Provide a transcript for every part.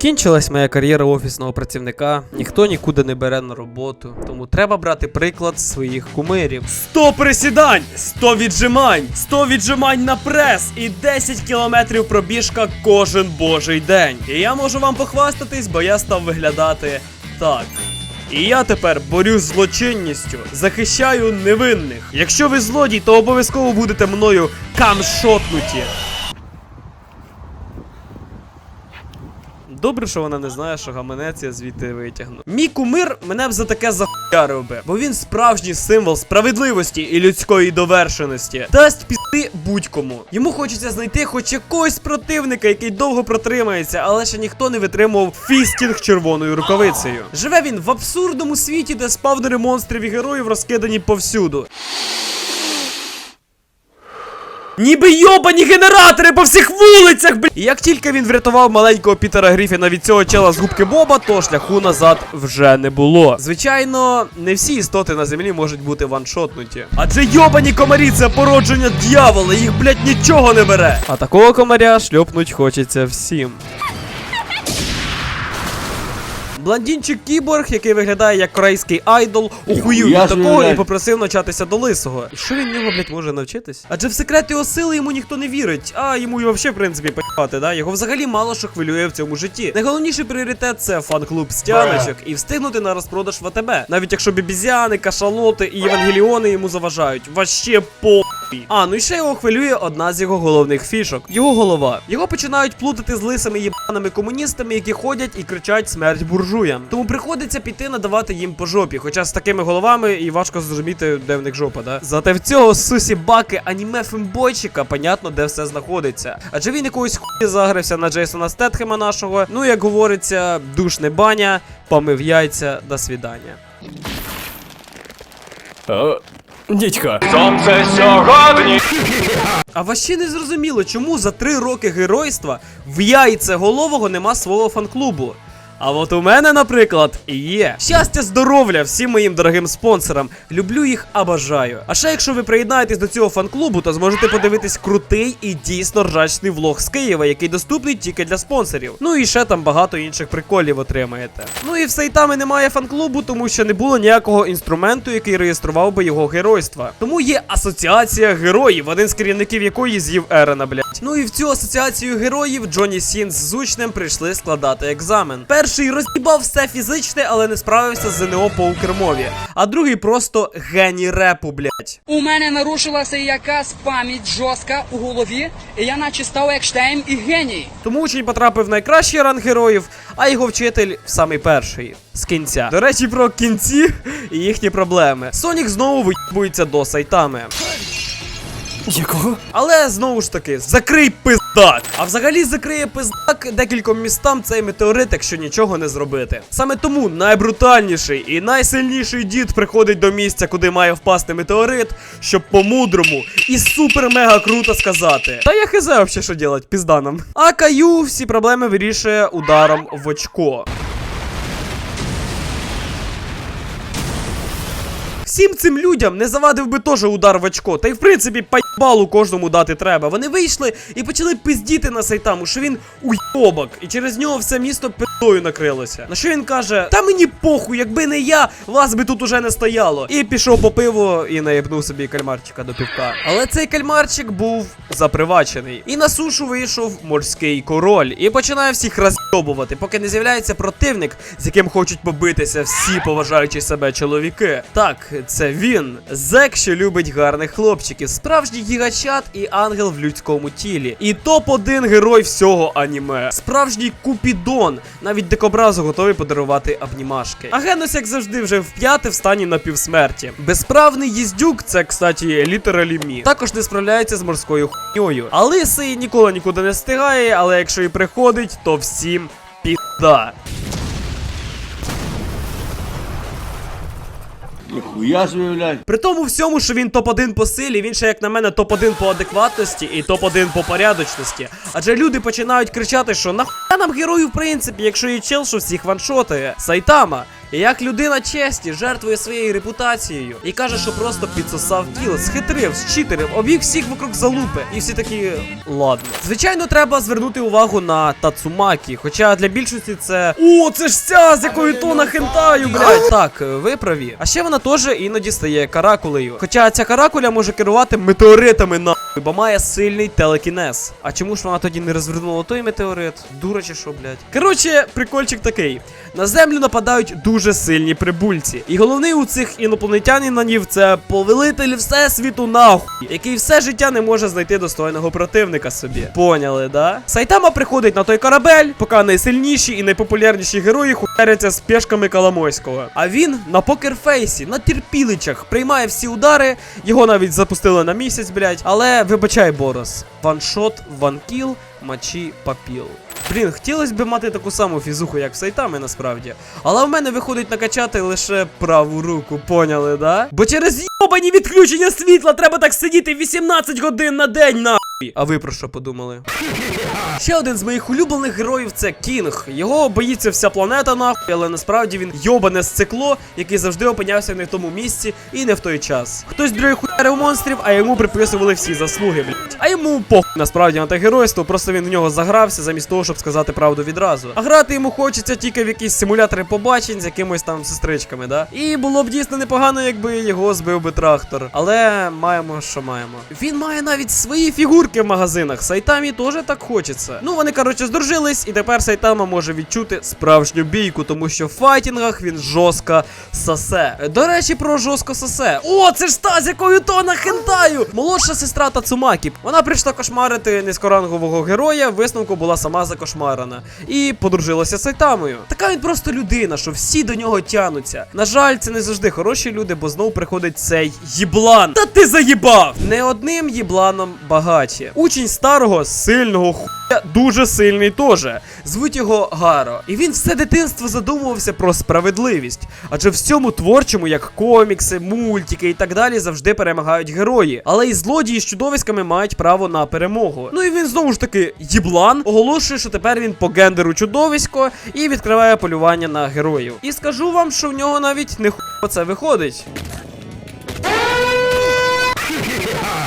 Кінчилась моя кар'єра офісного працівника, ніхто нікуди не бере на роботу, тому треба брати приклад своїх кумирів. 100 присідань, 100 віджимань, 100 віджимань на прес і 10 кілометрів пробіжка кожен божий день. І я можу вам похвастатись, бо я став виглядати так. І я тепер борюсь злочинністю, захищаю невинних. Якщо ви злодій, то обов'язково будете мною камшотнуті. Добре, що вона не знає, що гаманець я звідти витягну. Мій кумир мене б за таке захуярив би, бо він справжній символ справедливості і людської довершеності. Дасть піти будь-кому. Йому хочеться знайти хоч якогось противника, який довго протримається, але ще ніхто не витримував фістінг червоною рукавицею. Живе він в абсурдному світі, де спавнери монстрів і героїв розкидані повсюду. Ніби йобані генератори по всіх вулицях, блін. І як тільки він врятував маленького Пітера Гріфіна від цього чела з губки Боба, то шляху назад вже не було. Звичайно, не всі істоти на землі можуть бути ваншотнуті. Адже йобані комарі це породження дьявола, їх, блять, нічого не бере. А такого комаря шльопнуть хочеться всім. Блондінчик кіборг, який виглядає як корейський айдол, ухуїв від такого і попросив навчатися до лисого. Що він нього, блять, може навчитись? Адже в секрет його сили йому ніхто не вірить, а йому і взагалі, в принципі, поїхати, да? Його взагалі мало що хвилює в цьому житті. Найголовніший пріоритет це фан-клуб стяночок і встигнути на розпродаж в АТБ. Навіть якщо бібізяни, кашалоти і євангеліони йому заважають. Ваще по. А, ну і ще його хвилює одна з його головних фішок його голова. Його починають плутати з лисими єбаними комуністами, які ходять і кричать смерть буржуям. Тому приходиться піти надавати їм по жопі. Хоча з такими головами і важко зрозуміти, де в них жопа, да? Зате в цього сусі баки аніме фембойчика, понятно, де все знаходиться. Адже він якоюсь хуй загрився на Джейсона Стетхема нашого. Ну, як говориться, душ не баня, помив яйця, до свідання. Дідько. А ваще не зрозуміло, чому за три роки геройства в яйце голового нема свого фан-клубу. А от у мене, наприклад, і є. Щастя, здоров'я всім моїм дорогим спонсорам. Люблю їх, а бажаю. А ще якщо ви приєднаєтесь до цього фан-клубу, то зможете подивитись крутий і дійсно ржачний влог з Києва, який доступний тільки для спонсорів. Ну і ще там багато інших приколів отримаєте. Ну і в Сайтами немає фан-клубу, тому що не було ніякого інструменту, який реєстрував би його геройства. Тому є асоціація героїв, один з керівників якої з'їв Ерена, блядь. Ну і в цю асоціацію героїв Джонні Сінс з Зучним прийшли складати екзамен. Перший роз'їбав все фізичне, але не справився з ЗНО по укрмові. А другий просто геній репу, блядь. У мене нарушилася якась пам'ять жорстка у голові, і я наче став Екштейн і геній. Тому учень потрапив в найкращий ранг героїв, а його вчитель в самий перший. З кінця. До речі, про кінці і їхні проблеми. Сонік знову виїбується до сайтами. Якого? Але знову ж таки, закрий пиздак. А взагалі закриє пиздак декільком містам цей метеорит, якщо нічого не зробити. Саме тому найбрутальніший і найсильніший дід приходить до місця, куди має впасти метеорит, щоб по-мудрому і супер-мега круто сказати. Та я хз вообще що делать, пізда нам. А Каю всі проблеми вирішує ударом в очко. Всім цим людям не завадив би теж удар в очко. Та й в принципі пайбалу кожному дати треба. Вони вийшли і почали пиздіти на сайтаму, що він уйобок, і через нього все місто пи***ю накрилося. На що він каже: Та мені похуй, якби не я, вас би тут уже не стояло. І пішов по пиво і наєбнув собі кальмарчика до півка. Але цей кальмарчик був запривачений. І на сушу вийшов морський король і починає всіх розйобувати, поки не з'являється противник, з яким хочуть побитися всі поважаючі себе чоловіки. Так, це він, зек, що любить гарних хлопчиків, справжній гігачат і ангел в людському тілі. І топ-1 герой всього аніме. Справжній купідон. Навіть дикобразу готовий подарувати обнімашки. А Генос, як завжди, вже вп'яте в стані напівсмерті. Безправний їздюк, це, кстати, літералі мі. Також не справляється з морською хуйньою. А ніколи нікуди не встигає, але якщо і приходить, то всім пізда. Ніхуя ж виявляй. При тому всьому, що він топ-1 по силі, він ще, як на мене, топ-1 по адекватності і топ-1 по порядочності. Адже люди починають кричати, що нахуя нам герою, в принципі, якщо є чел, що всіх ваншотає. Сайтама. І як людина честі жертвує своєю репутацією і каже, що просто підсосав тіло, схитрив, зчитерив, обіг всіх вокруг залупи. І всі такі ладно. Звичайно, треба звернути увагу на Тацумакі, хоча для більшості це. О, це ж ця, з якою то на хентаю, блядь. Так, ви праві. А ще вона теж іноді стає каракулею. Хоча ця каракуля може керувати метеоритами нахуй, бо має сильний телекінез. А чому ж вона тоді не розвернула той метеорит? Дура чи що, блядь? Коротше, прикольчик такий. На землю нападають дуже сильні прибульці. І головний у цих інопланетянинів це повелитель всесвіту нахуй, який все життя не може знайти достойного противника собі. Поняли, да? Сайтама приходить на той корабель, поки найсильніші і найпопулярніші герої хуяряться з пешками Коломойського. А він на покерфейсі, на терпіличах, приймає всі удари. Його навіть запустили на місяць, блядь. Але вибачай, Борос. Ваншот, ванкіл, мачі, папіл. Блін, хотілося б мати таку саму фізуху, як в Сайтами, насправді. Але в мене виходить накачати лише праву руку, поняли, да? Бо через йобані відключення світла треба так сидіти 18 годин на день, нахуй. А ви про що подумали? Ще один з моїх улюблених героїв це Кінг. Його боїться вся планета нахуй, але насправді він йобане сцикло, який завжди опинявся не в тому місці і не в той час. Хтось другий хуярив монстрів, а йому приписували всі заслуги, блядь. А йому похуй насправді на те геройство, просто він в нього загрався замість того, щоб сказати правду відразу. А грати йому хочеться тільки в якісь симулятори побачень з якимось там сестричками, да? І було б дійсно непогано, якби його збив би трактор. Але маємо, що маємо. Він має навіть свої фігурки в магазинах. Сайтамі теж так хочеться. Ну вони коротше здружились, і тепер Сайтама може відчути справжню бійку, тому що в файтінгах він жорстко сосе. До речі, про жорстко сосе. О, це ж та, з якою то хентаю! Молодша сестра Тацумакі. Вона прийшла кошмарити низькорангового героя, висновку була сама закошмарена. І подружилася з Сайтамою. Така він просто людина, що всі до нього тянуться. На жаль, це не завжди хороші люди, бо знову приходить цей їблан. Та ти заїбав! Не одним їбланом багаті. Учень старого сильного хуя дуже сильний теж. Звуть його Гаро. І він все дитинство задумувався про справедливість. Адже в всьому творчому, як комікси, мультики і так далі, завжди перемагають герої. Але і злодії з чудовиськами мають право на перемогу. Ну і він знову ж таки їблан оголошує, що тепер він по гендеру чудовисько і відкриває полювання на героїв. І скажу вам, що в нього навіть не хуй це виходить.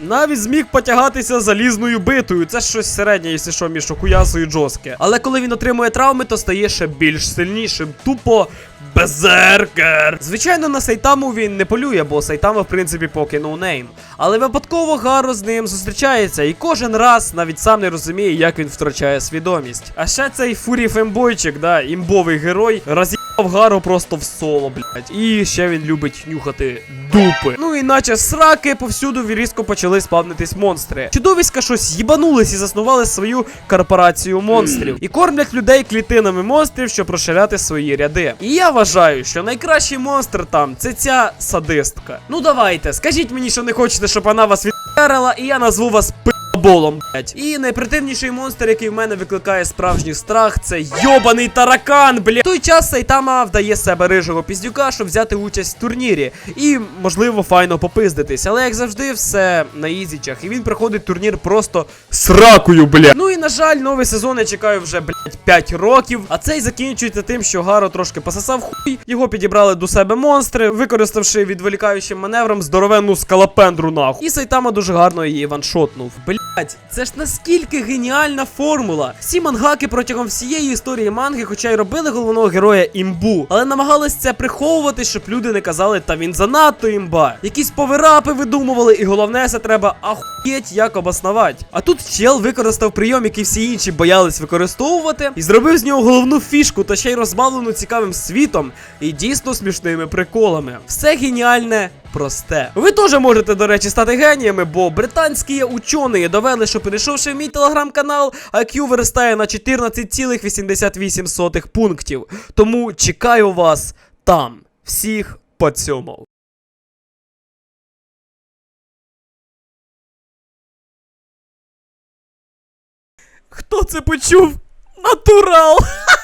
Навіть зміг потягатися залізною битою. Це щось середнє, якщо що, між Окуясою і Джоске. Але коли він отримує травми, то стає ще більш сильнішим. Тупо. Безеркер! Звичайно, на Сайтаму він не полює, бо Сайтама, в принципі, поки ноунейм. Але випадково Гаро з ним зустрічається, і кожен раз навіть сам не розуміє, як він втрачає свідомість. А ще цей фурі фембойчик, да, імбовий герой, роз'їбав Гаро просто в соло, блядь. І ще він любить нюхати дупи. Ну іначе сраки повсюду різко почали спавнитись монстри. Чудовиська щось їбанулись і заснували свою корпорацію монстрів. І кормлять людей клітинами монстрів, щоб розширяти свої ряди. І я вважаю, що найкращий монстр там це ця садистка. Ну давайте, скажіть мені, що не хочете, щоб вона вас відперила, і я назву вас Болом, блять. І найпротивніший монстр, який в мене викликає справжній страх, це йобаний таракан, блять. Той час Сайтама вдає себе рижого піздюка, щоб взяти участь в турнірі. І, можливо, файно попиздитись. Але як завжди, все на ізічах. І він проходить турнір просто сракою, блять. Ну і на жаль, новий сезон я чекаю вже, блять, 5 років. А цей закінчується тим, що Гаро трошки пососав хуй. Його підібрали до себе монстри, використавши відволікаючим маневром здоровенну скалопендру нахуй. І Сайтама дуже гарно її ваншотнув. Блять, це ж наскільки геніальна формула. Всі мангаки протягом всієї історії манги, хоча й робили головного героя імбу, але намагались це приховувати, щоб люди не казали, та він занадто імба. Якісь поверапи видумували, і головне, це треба ахуєть як обоснувати. А тут чел використав прийом, який всі інші боялись використовувати, і зробив з нього головну фішку, та ще й розбавлену цікавим світом і дійсно смішними приколами. Все геніальне просте. Ви теж можете, до речі, стати геніями, бо британські учені довели, що перейшовши в мій телеграм-канал, IQ виростає на 14,88 пунктів. Тому чекаю вас там. Всіх поцьомав. Хто це почув? Натурал!